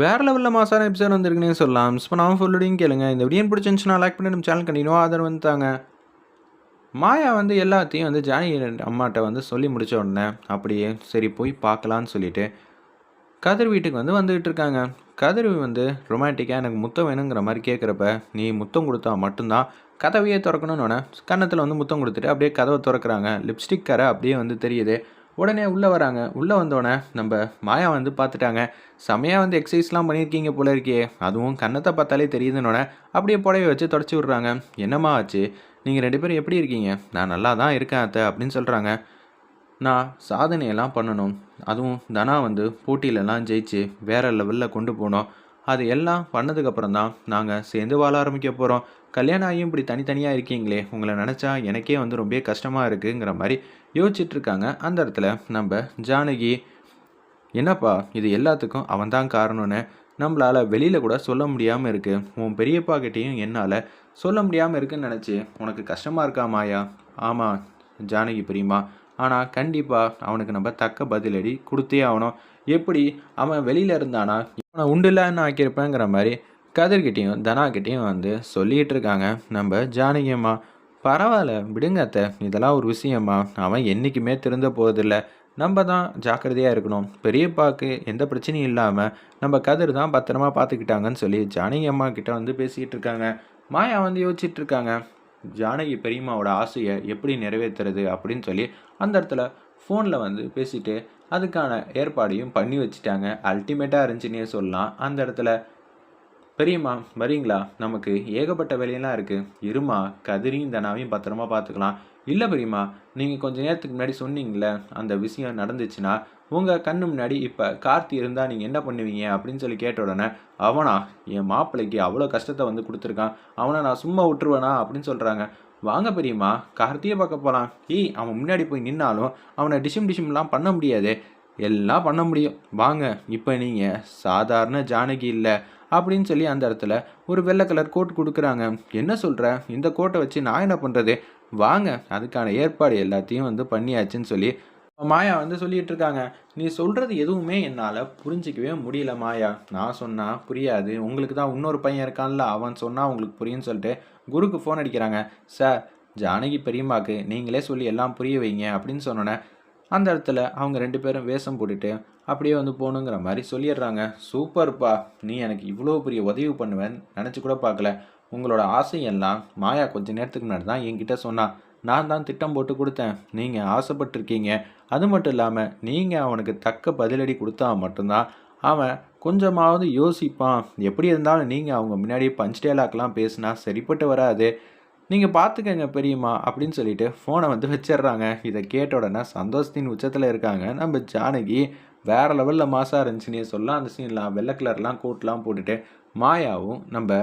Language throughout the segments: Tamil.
வேறு லெவலில் மாசான எபிசோட் வந்திருக்குன்னே சொல்லலாம். மிஸ் பண்ணாமல் ஃபுல்லோடையும் கேளுங்க. இந்த வீடியோ பிடிச்சிருந்துச்சுன்னா லைக் பண்ணி நம்ம சேனல் கண்டினியூ ஆதரவு வந்துட்டாங்க மாயா வந்து எல்லாத்தையும் வந்து ஜானி அம்மாட்ட வந்து சொல்லி முடித்த உடனே அப்படியே சரி போய் பார்க்கலான்னு சொல்லிட்டு கதிர் வீட்டுக்கு வந்து வந்துகிட்டு இருக்காங்க. கதிர் வந்து ரொமான்டிக்காக எனக்கு முத்தம் வேணுங்கிற மாதிரி கேட்குறப்ப நீ முத்தம் கொடுத்தா மட்டும்தான் கதவையே திறக்கணும்னு உடனே கன்னத்தில் வந்து முத்தம் கொடுத்துட்டு அப்படியே கதவை திறக்கிறாங்க. லிப்ஸ்டிக் கரை அப்படியே வந்து தெரியுது. உடனே உள்ளே வராங்க. உள்ளே வந்தோடனே நம்ம மாயா வந்து பார்த்துட்டாங்க செமையாக வந்து எக்ஸசைஸ்லாம் பண்ணியிருக்கீங்க போல இருக்கே. அதுவும் கன்னத்தை பார்த்தாலே தெரியுதுன்னொடனே அப்படியே புடவை வச்சு தொடச்சி விட்றாங்க. என்னம்மா ஆச்சு? நீங்கள் ரெண்டு பேரும் எப்படி இருக்கீங்க? நான் நல்லா தான் இருக்கேன் அத்தை அப்படின்னு சொல்கிறாங்க நான் சாதனையெல்லாம் பண்ணணும். அதுவும் தனா வந்து போட்டியிலலாம் ஜெயிச்சு வேறு லெவலில் கொண்டு போனோம். அது எல்லாம் பண்ணதுக்கப்புறம் தான் நாங்கள் சேர்ந்து வாழ ஆரம்பிக்க போகிறோம் கல்யாணம் ஆகியும் இப்படி தனித்தனியாக இருக்கீங்களே உங்களை நினச்சா எனக்கே வந்து ரொம்ப கஷ்டமாக இருக்குங்கிற மாதிரி யோசிச்சுட்ருக்காங்க அந்த இடத்துல நம்ம ஜானகி என்னப்பா இது எல்லாத்துக்கும் அவன் தான் காரணம்னு நம்மளால் வெளியில் கூட சொல்ல முடியாமல் இருக்குது உன் பெரியப்பா கிட்டேயும் என்னால் சொல்ல முடியாமல் இருக்குன்னு நினச்சி உனக்கு கஷ்டமாக இருக்கா மாயா? ஆமாம் ஜானகி பிரியமா. ஆனால் கண்டிப்பாக அவனுக்கு நம்ம தக்க பதிலடி கொடுத்தே ஆகணும். எப்படி அவன் வெளியில் இருந்தானா? இவனை இல்லைன்னு ஆக்கியிருப்பேங்கிற மாதிரி கதிர்கிட்டையும் தனாக்கிட்டேயும் வந்து சொல்லிகிட்டு இருக்காங்க. நம்ம ஜானகி அம்மா பரவாயில்ல விடுங்கத்த இதெல்லாம் ஒரு விஷயமா அவன் என்றைக்குமே திருந்த போகிறதில்ல நம்ம தான் ஜாக்கிரதையாக இருக்கணும். பெரியப்பாவுக்கு எந்த பிரச்சனையும் இல்லாமல் நம்ம கதிர் தான் பத்திரமா பார்த்துக்கிட்டாங்கன்னு சொல்லி ஜானகி அம்மா கிட்ட வந்து பேசிக்கிட்டு இருக்காங்க. மாயா வந்து யோசிச்சுட்டு இருக்காங்க. ஜானகி பெரியம்மாவோட ஆசையை எப்படி நிறைவேற்றுறது அப்படின்னு சொல்லி அந்த இடத்துல ஃபோனில் வந்து பேசிட்டு அதுக்கான ஏற்பாடையும் பண்ணி வச்சுட்டாங்க. அல்டிமேட்டாக இருந்துச்சுன்னே சொல்லலாம். அந்த இடத்துல பெரியம்மா வரீங்களா? நமக்கு ஏகப்பட்ட வேலையெல்லாம் இருக்குது இருமா கதிரியும் தனாவையும் பத்திரமா பார்த்துக்கலாம். இல்லை பெரியம்மா நீங்கள் கொஞ்ச நேரத்துக்கு முன்னாடி சொன்னீங்களே அந்த விஷயம் நடந்துச்சுன்னா உங்கள் கண்ணு முன்னாடி இப்போ கார்த்தி இருந்தால் நீங்கள் என்ன பண்ணுவீங்க? அப்படின்னு சொல்லி கேட்ட உடனே அவனா? என் மாப்பிள்ளைக்கு அவ்வளோ கஷ்டத்தை வந்து கொடுத்துருக்கான். அவனை நான் சும்மா விட்டுருவேனா? அப்படின்னு சொல்கிறாங்க வாங்க பெரியம்மா கார்த்தியை பார்க்க போகலாம் ஏய் அவன் முன்னாடி போய் நின்னாலும் அவனை டிஷிம் டிஷிம்லாம் பண்ண முடியாது. எல்லாம் பண்ண முடியும். வாங்க இப்போ நீங்கள் சாதாரண ஜானகி இல்லை அப்படின்னு சொல்லி அந்த இடத்துல ஒரு வெள்ளை கலர் கோட் கொடுக்குறாங்க. என்ன சொல்கிற இந்த கோட்டை வச்சு நான் என்ன பண்ணுறது வாங்க அதுக்கான ஏற்பாடு எல்லாத்தையும் வந்து பண்ணியாச்சுன்னு சொல்லி மாயா வந்து சொல்லிட்டு இருக்காங்க நீ சொல்கிறது எதுவுமே என்னால் புரிஞ்சிக்கவே முடியல மாயா. நான் சொன்னால் புரியாது. உங்களுக்கு தான் இன்னொரு பையன் இருக்கான்ல அவன் சொன்னால் உங்களுக்கு புரியும்னு சொல்லிட்டு குருக்கு ஃபோன் அடிக்கிறாங்க. சார் ஜானகி பெரியம்மாக்கு நீங்களே சொல்லி எல்லாம் புரிய வைங்க அப்படின்னு சொன்னோன்னே அந்த இடத்துல அவங்க ரெண்டு பேரும் வேஷம் போட்டுட்டு அப்படியே வந்து போகணுங்கிற மாதிரி சொல்லிடுறாங்க. சூப்பர்ப்பா நீ எனக்கு இவ்வளோ பெரிய உதவி பண்ணுவேன்னு நினச்சி கூட பார்க்கல. உங்களோட ஆசையெல்லாம் மாயா கொஞ்சம் நேரத்துக்கு முன்னாடி தான் என்கிட்ட சொன்னான் நான் தான் திட்டம் போட்டு கொடுத்தேன். நீங்கள் ஆசைப்பட்டிருக்கீங்க. அது மட்டும் இல்லாமல் நீங்கள் அவனுக்கு தக்க பதிலடி கொடுத்தா மட்டும்தான் அவன் கொஞ்சமாவது யோசிப்பான். எப்படி இருந்தாலும் நீங்கள் அவங்க முன்னாடி பஞ்ச் டேலாக்லாம் பேசினா சரிப்பட்டு வராது. நீங்கள் பார்த்துக்கங்க பெரியம்மா அப்படின்னு சொல்லிட்டு ஃபோனை வந்து வச்சிடுறாங்க. இதை கேட்ட உடனே சந்தோஷத்தின் உச்சத்தில் இருக்காங்க. நம்ம ஜானகி வேறு லெவலில் மாசாக இருந்துச்சுன்னே சொல்லலாம். அந்த சீன்லாம் வெள்ளை கலர்லாம் கோட்லாம் போட்டுட்டு மாயாவும் நம்ம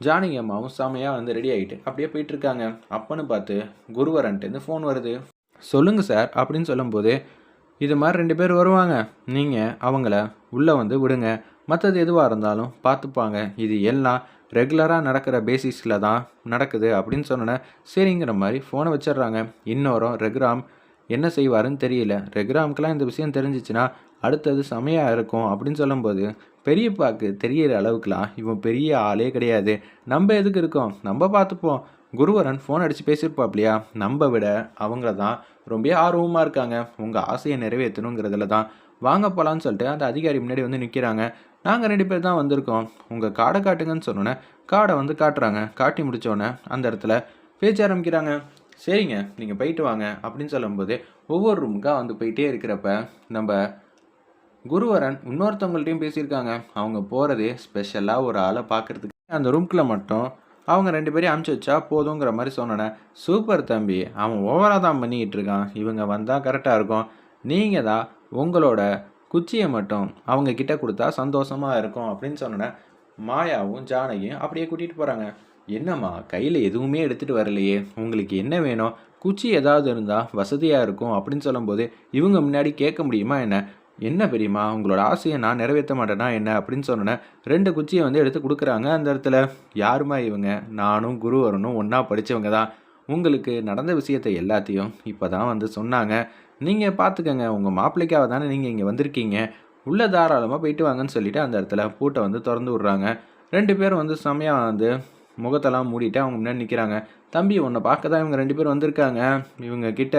ஜானகி அம்மாவும் செமையாக வந்து ரெடி ஆகிட்டு அப்படியே போயிட்டுருக்காங்க. அப்பன்னு பார்த்து குருவரன்ட்டு ஃபோன் வருது. சொல்லுங்கள் சார் அப்படின்னு சொல்லும்போது இது மாதிரி ரெண்டு பேர் வருவாங்க. நீங்கள் அவங்கள உள்ளே வந்து விடுங்க. மற்றது எதுவாக இருந்தாலும் பார்த்துப்பாங்க. இது எல்லாம் ரெகுலராக நடக்கிற பேசிஸில் தான் நடக்குது அப்படின்னு சொன்னோன்னே சரிங்கிற மாதிரி ஃபோனை வச்சிடுறாங்க. இன்னொரும் ரெகுராம் என்ன செய்வாருன்னு தெரியல. ரெகுராமுக்கெல்லாம் இந்த விஷயம் தெரிஞ்சிச்சுன்னா அடுத்தது செமையாக இருக்கும் அப்படின்னு சொல்லும்போது பெரியப்பாக்கு தெரியிற அளவுக்குலாம் இவன் பெரிய ஆளே கிடையாது. நம்ம எதுக்கு இருக்கோம்? நம்ம பார்த்துப்போம். குருவரன் ஃபோன் அடித்து பேசியிருப்பாப்லையா? நம்ம விட அவங்கள தான் ரொம்ப ஆர்வமாக இருக்காங்க. உங்கள் ஆசையை நிறைவேற்றணுங்கிறதுல தான். வாங்க போகலான்னு சொல்லிட்டு அந்த அதிகாரி முன்னாடி வந்து நிற்கிறாங்க நாங்கள் ரெண்டு பேர் தான் வந்திருக்கோம். உங்கள் காடை காட்டுங்கன்னு சொன்னோன்னே காடை வந்து காட்டுறாங்க. காட்டி முடித்தோடனே அந்த இடத்துல பேச்ச ஆரம்பிக்கிறாங்க. சரிங்க நீங்கள் போயிட்டு வாங்க அப்படின்னு சொல்லும்போது ஒவ்வொரு ரூமுக்காக வந்து போயிட்டே இருக்கிறப்ப நம்ம குருவரன் இன்னொருத்தவங்கள்ட்டையும் பேசியிருக்காங்க. அவங்க போகிறதே ஸ்பெஷலாக ஒரு ஆளை பார்க்குறதுக்கு. அந்த ரூம்குள்ளே மட்டும் அவங்க ரெண்டு பேரையும் அமுச்சு வச்சா போதுங்கிற மாதிரி சொன்னேன் சூப்பர் தம்பி அவன் ஓவராக தான் பண்ணிக்கிட்டு இருக்கான். இவங்க வந்தால் கரெக்டாக இருக்கும். நீங்கள் தான் உங்களோட குச்சியை மட்டும் அவங்க கிட்ட கொடுத்தா சந்தோஷமாக இருக்கும். அப்படின்னு சொன்னேன் மாயாவும் ஜானகியும் அப்படியே கூட்டிகிட்டு போகிறாங்க என்னம்மா கையில் எதுவுமே எடுத்துகிட்டு வரலையே. உங்களுக்கு என்ன வேணும்? குச்சி ஏதாவது இருந்தால் வசதியாக இருக்கும். அப்படின்னு சொல்லும்போது இவங்க முன்னாடி கேட்க முடியுமா என்ன? என்ன பெரியம்மா உங்களோட ஆசையை நான் நிறைவேற்ற மாட்டேன்னா என்ன அப்படின்னு சொன்னேன் ரெண்டு குச்சியை வந்து எடுத்து கொடுக்குறாங்க அந்த இடத்துல. யாருமா இவங்க? நானும் குருவரனும் ஒன்றா படித்தவங்க தான். உங்களுக்கு நடந்த விஷயத்தை எல்லாத்தையும் இப்போ தான் வந்து சொன்னாங்க. நீங்கள் பார்த்துக்கங்க உங்கள் மாப்பிள்ளைக்காக தானே நீங்கள் இங்கே வந்திருக்கீங்க. உள்ளே தாராளமாக போயிட்டு வாங்கன்னு சொல்லிட்டு அந்த இடத்துல பூட்டை வந்து திறந்து விட்றாங்க. ரெண்டு பேரும் வந்து செம்மையாக வந்து முகத்தெல்லாம் மூடிட்டு அவங்க முன்னாடி நிற்கிறாங்க தம்பி உன்னை பார்க்க தான் இவங்க ரெண்டு பேரும் வந்திருக்காங்க. இவங்க கிட்ட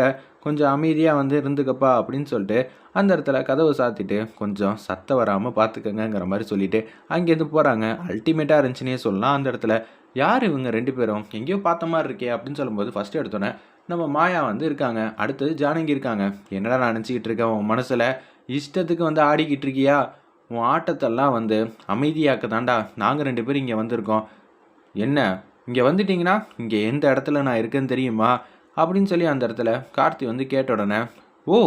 கொஞ்சம் அமைதியாக வந்து இருந்துக்கப்பா அப்படின்னு சொல்லிட்டு அந்த இடத்துல கதவை சாத்திட்டு கொஞ்சம் சத்தம் வராமல் பார்த்துக்கங்கிற மாதிரி சொல்லிட்டு அங்கேருந்து போகிறாங்க அல்டிமேட்டாக இருந்துச்சுன்னே சொல்லலாம். அந்த இடத்துல யார் இவங்க ரெண்டு பேரும்? எங்கேயோ பார்த்த மாதிரி இருக்கே அப்படின்னு சொல்லும்போது ஃபஸ்ட்டு எடுத்தோன்னே நம்ம மாயா வந்து இருக்காங்க. அடுத்தது ஜானகி இருக்காங்க. என்னடா நான் நினச்சிக்கிட்டு இருக்கேன்? உன் மனசில் இஷ்டத்துக்கு வந்து ஆடிக்கிட்டு இருக்கியா? உன் ஆட்டத்தெல்லாம் வந்து அமைதியாக்க தாண்டா நாங்கள் ரெண்டு பேரும் இங்கே வந்திருக்கோம். என்ன? இங்கே வந்துட்டிங்கன்னா இங்கே எந்த இடத்துல நான் இருக்கேன்னு தெரியுமா? அப்படின்னு சொல்லி அந்த இடத்துல கார்த்தி வந்து கேட்ட உடனே ஓ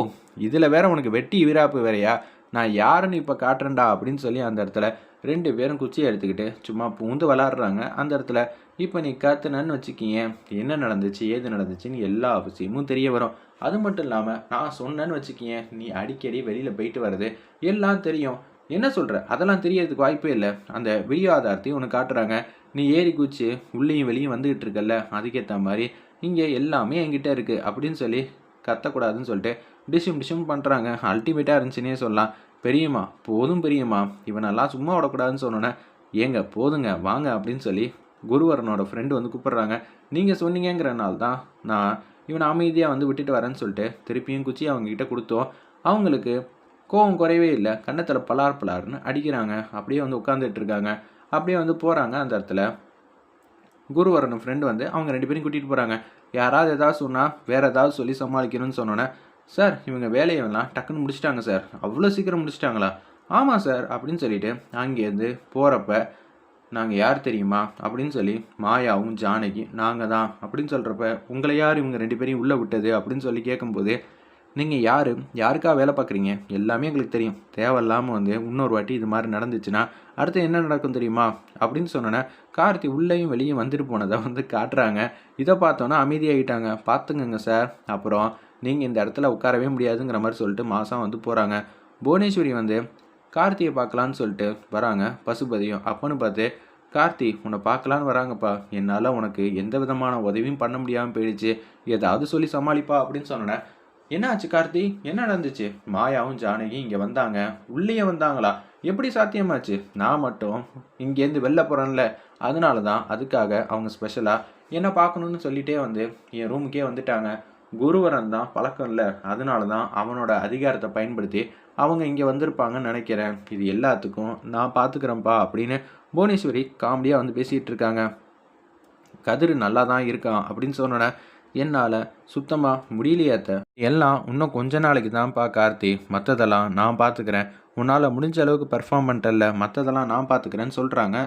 இதில் வேற உனக்கு வெட்டி வீராப்பு வேறையா? நான் யாருன்னு இப்போ காட்டுறேன்டா அப்படின்னு சொல்லி அந்த இடத்துல ரெண்டு பேரும் குச்சியை எடுத்துக்கிட்டு சும்மா பூந்து விளாட்றாங்க. அந்த இடத்துல இப்போ நீ கத்துனன்னு வச்சுக்கிங்க என்ன நடந்துச்சு ஏது நடந்துச்சுன்னு எல்லா விஷயமும் தெரிய வரும். அது மட்டும் இல்லாமல் நான் சொன்னேன்னு வச்சுக்கிங்க நீ அடிக்கடி வெளியில் போயிட்டு வர்றது எல்லாம் தெரியும். என்ன சொல்கிற அதெல்லாம் தெரியறதுக்கு வாய்ப்பே இல்லை. அந்த வீடியோ ஆதாரத்தையும் உனக்கு காட்டுறாங்க. நீ ஏறி குச்சி உள்ளேயும் வெளியும் வந்துக்கிட்டு இருக்கல்ல அதுக்கேற்ற மாதிரி இங்கே எல்லாமே என்கிட்ட இருக்குது அப்படின்னு சொல்லி கத்தக்கூடாதுன்னு சொல்லிட்டு டிஷ்யூம் டிஷ்யூம் பண்ணுறாங்க அல்டிமேட்டாக இருந்துச்சுன்னே சொல்லலாம். பெரியம்மா போதும் பெரியம்மா. இவனெல்லாம் சும்மா விடக்கூடாதுன்னு சொன்னோன்னே ஏங்க போதுங்க வாங்க அப்படின்னு சொல்லி குருவரனோட ஃப்ரெண்டு வந்து கூப்பிட்றாங்க. நீங்கள் சொன்னீங்கங்கிறனால தான் நான் இவனை அமைதியாக வந்து விட்டுட்டு வரேன்னு சொல்லிட்டு திருப்பியும் குச்சி அவங்கக்கிட்ட கொடுத்தோம். அவங்களுக்கு கோவம் குறையவே இல்லை. கன்னத்தில் பலார் பலார்னு அடிக்கிறாங்க. அப்படியே வந்து உட்காந்துட்டு இருக்காங்க. அப்படியே வந்து போகிறாங்க அந்த இடத்துல. குருவரன் ஃப்ரெண்டு வந்து அவங்க ரெண்டு பேரும் கூட்டிகிட்டு போகிறாங்க யாராவது ஏதாவது சொன்னால் வேறு ஏதாவது சொல்லி சமாளிக்கணும்னு சொன்னோன்னே சார் இவங்க வேலையெல்லாம் டக்குன்னு முடிச்சிட்டாங்க சார். அவ்வளோ சீக்கிரம் முடிச்சிட்டாங்களா? ஆமாம் சார் அப்படின்னு சொல்லிட்டு அங்கேருந்து போகிறப்ப நாங்கள் யார் தெரியுமா? அப்படின்னு சொல்லி மாயாவும் ஜானகி நாங்கள் தான் அப்படின்னு சொல்கிறப்ப உங்களை யார் இவங்க ரெண்டு பேரையும் உள்ளே விட்டது? அப்படின்னு சொல்லி கேட்கும்போது நீங்கள் யார்? யாருக்கா வேலை பார்க்குறீங்க? எல்லாமே எங்களுக்கு தெரியும். தேவையில்லாமல் வந்து இன்னொரு வாட்டி இது மாதிரி நடந்துச்சுன்னா அடுத்து என்ன நடக்கும் தெரியுமா? அப்படின்னு சொன்னோன்னே கார்த்தி உள்ளேயும் வெளியும் வந்துட்டு போனதை வந்து காட்டுறாங்க. இதை பார்த்தோன்னா அமைதியாகிட்டாங்க பார்த்துங்கங்க சார். அப்புறம் நீங்கள் இந்த இடத்துல உட்காரவே முடியாதுங்கிற மாதிரி சொல்லிட்டு மாதம் வந்து போகிறாங்க புவனேஸ்வரி வந்து கார்த்தியை பார்க்கலான்னு சொல்லிட்டு வராங்க. பசுபதியும் அப்போன்னு பார்த்து கார்த்தி உன்னை பார்க்கலான்னு வராங்கப்பா. என்னால் உனக்கு எந்த விதமான உதவியும் பண்ண முடியாமல் போயிடுச்சு. ஏதாவது சொல்லி சமாளிப்பா. அப்படின்னு சொன்னோன்னே என்ன ஆச்சு கார்த்தி? என்ன நடந்துச்சு? மாயாவும் ஜானகியும் இங்கே வந்தாங்க. உள்ளேயே வந்தாங்களா? எப்படி சாத்தியமாச்சு? நான் மட்டும் இங்கேருந்து வெளில போகிறேன்ல அதனால தான் அதுக்காக அவங்க ஸ்பெஷலாக என்ன பார்க்கணுன்னு சொல்லிட்டே வந்து என் ரூமுக்கே வந்துட்டாங்க. குருவரன் தான் பழக்கம் இல்லை. அதனால தான் அவனோட அதிகாரத்தை பயன்படுத்தி அவங்க இங்கே வந்திருப்பாங்கன்னு நினைக்கிறேன். இது எல்லாத்துக்கும் நான் பார்த்துக்கிறேன்ப்பா அப்படின்னு புவனேஸ்வரி காமெடியாக வந்து பேசிகிட்டு இருக்காங்க. கதிர் நல்லா தான் இருக்கான் அப்படின்னு சொன்னோன்னே என்னால் சுத்தமாக முடியலையாத்த எல்லாம் இன்னும் கொஞ்ச நாளைக்கு தான்ப்பா கார்த்தி. மற்றதெல்லாம் நான் பார்த்துக்கிறேன் உன்னால் முடிஞ்ச அளவுக்கு பெர்ஃபார்ம் பண்ணிட்டல மற்றதெல்லாம் நான் பார்த்துக்கிறேன்னு சொல்கிறாங்க